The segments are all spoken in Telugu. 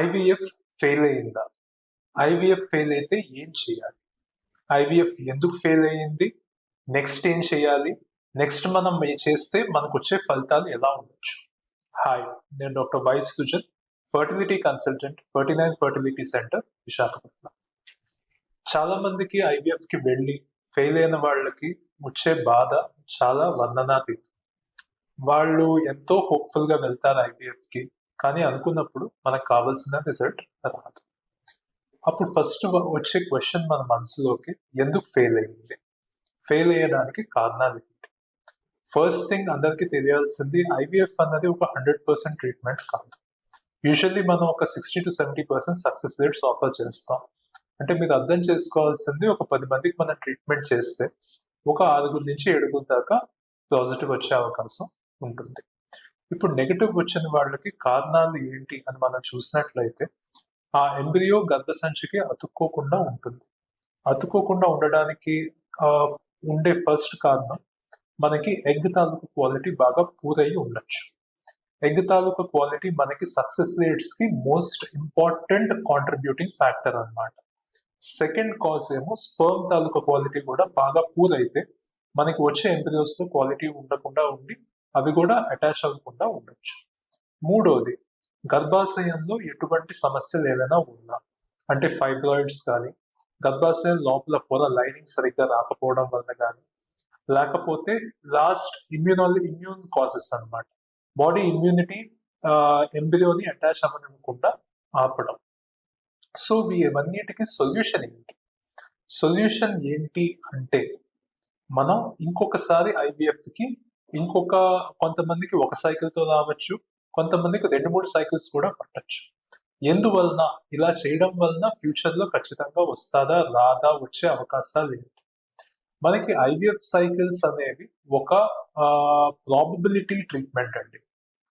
ఐవీఎఫ్ ఫెయిల్ అయిందా? ఐవీఎఫ్ ఫెయిల్ అయితే ఏం చేయాలి? ఐవీఎఫ్ ఎందుకు ఫెయిల్ అయ్యింది నెక్స్ట్ ఏం చేయాలి? నెక్స్ట్ మనం చేస్తే మనకు వచ్చే ఫలితాలు ఎలా ఉండొచ్చు? హాయ్ నేను doctor Y Sujan fertility consultant Ferty nine fertility centre Visakhapatnam. చాలా మందికి ఐవీఎఫ్కి వెళ్ళి ఫెయిల్ అయిన వాళ్ళకి వచ్చే బాధ చాలా వందనాతీతం వాళ్ళు ఎంతో హోప్ఫుల్గా వెళ్తారు ఐవీఎఫ్కి. కానీ అనుకున్నప్పుడు మనకు కావాల్సిన రిజల్ట్ రాదు. అప్పుడు ఫస్ట్ వచ్చే క్వశ్చన్ మన మనసులోకి ఎందుకు ఫెయిల్ అయ్యింది? ఫెయిల్ అయ్యడానికి కారణాలు ఏంటి? ఫస్ట్ థింగ్ అందరికీ తెలియాల్సింది ఐవీఎఫ్ అన్నది ఒక హండ్రెడ్ పర్సెంట్ ట్రీట్మెంట్ కాదు. యూజువల్లీ మనం ఒక sixty to seventy percent success rates offer చేస్తాం. అంటే మీరు అర్థం చేసుకోవాల్సింది ఒక పది మందికి మనం ట్రీట్మెంట్ చేస్తే ఒక ఆరుగురు నుంచి ఏడుగురు దాకా పాజిటివ్ వచ్చే అవకాశం ఉంటుంది. ఇప్పుడు నెగిటివ్ వచ్చిన వాళ్ళకి కారణాలు ఏంటి అని మనం చూసినట్లయితే ఆ ఎంబ్రియో గర్భసంచికి అతుక్కోకుండా ఉంటుంది. అతుక్కోకుండా ఉండడానికి ఉండే ఫస్ట్ కారణం మనకి ఎగ్ తాలూకు క్వాలిటీ బాగా పూరై ఉండొచ్చు. ఎగ్ తాలూకు క్వాలిటీ మనకి సక్సెస్ రేట్స్కి మోస్ట్ ఇంపార్టెంట్ కాంట్రిబ్యూటింగ్ ఫ్యాక్టర్ అన్నమాట. సెకండ్ కాజ్ ఏమో స్పర్మ్ తాలూకు క్వాలిటీ కూడా బాగా పూర్ అయితే మనకి వచ్చే ఎంబ్రియోస్లో క్వాలిటీ ఉండకుండా ఉండి అవి కూడా అటాచ్ అవ్వకుండా ఉండొచ్చు. మూడోది గర్భాశయంలో ఎటువంటి సమస్యలు ఏదైనా ఉందా? అంటే ఫైబ్రాయిడ్స్ కానీ గర్భాశయం లోపల పొర లైనింగ్ సరిగ్గా రాకపోవడం వల్ల కానీ లేకపోతే లాస్ట్ ఇమ్యూనాల ఇమ్యూన్ కాసెస్ అన్నమాట. బాడీ ఇమ్యూనిటీ ఎంబ్రియోని అటాచ్ అవ్వనివ్వకుండా ఆపడం. సో ఇవన్నిటికీ సొల్యూషన్ ఏంటి? సొల్యూషన్ ఏంటి అంటే మనం ఇంకొకసారి ఐవీఎఫ్కి ఇంకొక కొంతమందికి ఒక సైకిల్తో రావచ్చు కొంతమందికి రెండు మూడు సైకిల్స్ కూడా పట్టచ్చు. ఎందువలన? ఇలా చేయడం వలన ఫ్యూచర్లో ఖచ్చితంగా వస్తాదా రాదా వచ్చే అవకాశాలు ఏంటి మనకి ఐవీఎఫ్ సైకిల్స్ అనేవి ఒక ప్రాబబిలిటీ ట్రీట్మెంట్ అండి.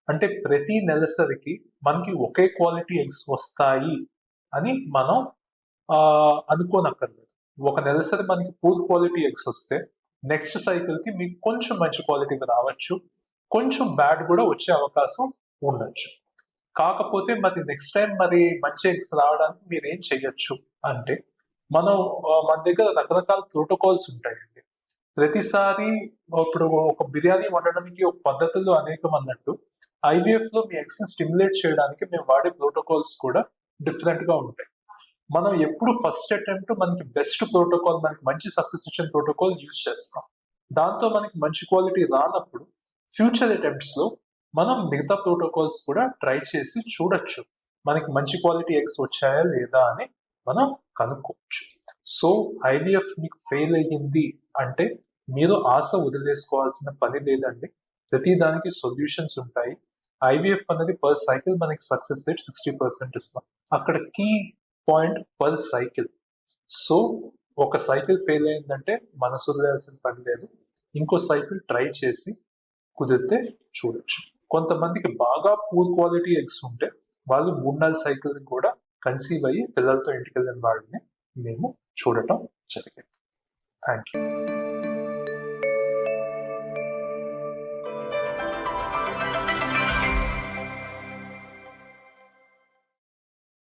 అంటే ప్రతి నెలసరికి మనకి ఒకే క్వాలిటీ ఎగ్స్ వస్తాయి అని మనం ఆ, అనుకోనక్కర్లేదు. ఒక నెలసరి మనకి పూర్ క్వాలిటీ ఎగ్స్ వస్తే నెక్స్ట్ సైకిల్కి మీకు కొంచెం మంచి క్వాలిటీ రావచ్చు. కొంచెం బ్యాడ్ కూడా వచ్చే అవకాశం ఉండొచ్చు. కాకపోతే మరి నెక్స్ట్ టైం మరి మంచి ఎగ్స్ రావడానికి మీరు ఏం చెయ్యొచ్చు అంటే మనం మన దగ్గర రకరకాల ప్రోటోకాల్స్ ఉంటాయండి. ప్రతిసారి ఇప్పుడు ఒక బిర్యానీ వండడానికి ఒక పద్ధతులు అనేకం అన్నట్టు ఐవీఎఫ్లో మీ ఎగ్స్ స్టిమ్యులేట్ చేయడానికి మేము వాడే ప్రోటోకాల్స్ కూడా డిఫరెంట్గా ఉంటాయి. మనం ఎప్పుడు ఫస్ట్ అటెంప్ట్ మనకి బెస్ట్ ప్రోటోకాల్ మనకి మంచి సక్సెస్ ప్రోటోకాల్ యూజ్ చేస్తాం. దాంతో మనకి మంచి క్వాలిటీ రానప్పుడు ఫ్యూచర్ అటెంప్ట్స్లో మనం మిగతా ప్రోటోకాల్స్ కూడా ట్రై చేసి చూడొచ్చు. మనకి మంచి క్వాలిటీ ఎగ్స్ వచ్చాయా లేదా అని మనం కనుక్కోవచ్చు. సో ఐవీఎఫ్ మీకు ఫెయిల్ అయ్యింది అంటే మీరు ఆశ వదిలేసుకోవాల్సిన పని లేదండి. ప్రతి దానికి సొల్యూషన్స్ ఉంటాయి. ఐవీఎఫ్ అనేది పర్ సైకిల్ మనకి సక్సెస్ రేట్ సిక్స్టీ పర్సెంట్ ఇస్తాం. అక్కడ key point per cycle. So ఒక సైకిల్ ఫెయిల్ అయిందంటే మనసు వదిలేయాల్సిన పని లేదు. ఇంకో సైకిల్ ట్రై చేసి కుదిరితే చూడొచ్చు. కొంతమందికి బాగా పూర్ క్వాలిటీ ఎగ్స్ ఉంటే వాళ్ళు మూడు నాలుగు సైకిల్ కూడా కన్సీవ్ అయ్యి పిల్లలతో ఇంటికి వెళ్ళిన వాళ్ళని మేము చూడటం జరిగింది. Thank you